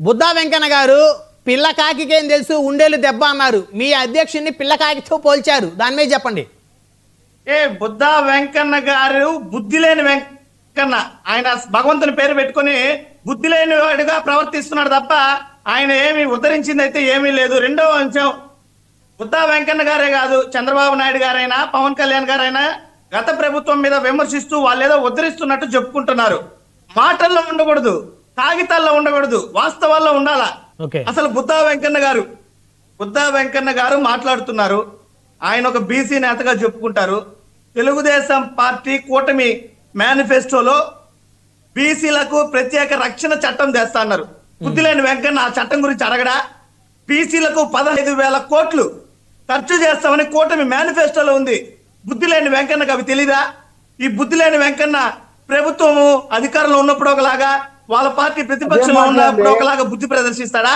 బుద్ధా వెంకన్న గారు పిల్ల ఏం తెలుసు ఉండేలు దెబ్బ అన్నారు. మీ అధ్యక్షుడిని పిల్ల కాకితో పోల్చారు. దాని మీద చెప్పండి. ఏ బుద్ధ వెంకన్న గారు బుద్ధి లేని వెంకన్న. ఆయన భగవంతుని పేరు పెట్టుకొని బుద్ధి లేని వాడిగా ప్రవర్తిస్తున్నాడు తప్ప ఆయన ఏమి ఉద్ధరించింది అయితే ఏమీ లేదు. రెండవ అంశం బుద్ధా వెంకన్న గారే కాదు చంద్రబాబు నాయుడు గారైనా పవన్ కళ్యాణ్ గారైనా గత ప్రభుత్వం మీద విమర్శిస్తూ వాళ్ళు ఏదో ఉద్ధరిస్తున్నట్టు చెప్పుకుంటున్నారు. మాటల్లో ఉండకూడదు. కాగితాల్లో ఉండకూడదు వాస్తవాల్లో ఉండాలా? అసలు బుద్ధా వెంకన్న గారు బుద్ధా వెంకన్న గారు మాట్లాడుతున్నారు. ఆయన ఒక బీసీ నేతగా చెప్పుకుంటారు. తెలుగుదేశం పార్టీ కూటమి మేనిఫెస్టోలో బీసీలకు ప్రత్యేక రక్షణ చట్టం తెస్తా అన్నారు బుద్ధి లేని వెంకన్న ఆ చట్టం గురించి అడగడా? బీసీలకు పదహైదు వేల కోట్లు ఖర్చు చేస్తామని కూటమి మేనిఫెస్టోలో ఉంది. బుద్ధి లేని వెంకన్నకు అవి తెలీదా? ఈ బుద్ధి లేని వెంకన్న ప్రభుత్వము అధికారంలో ఉన్నప్పుడు ఒకలాగా వాళ్ళ పార్టీ ప్రతిపక్షంలో ఉన్నప్పుడు ఒకలాగా బుద్ధి ప్రదర్శిస్తాడా?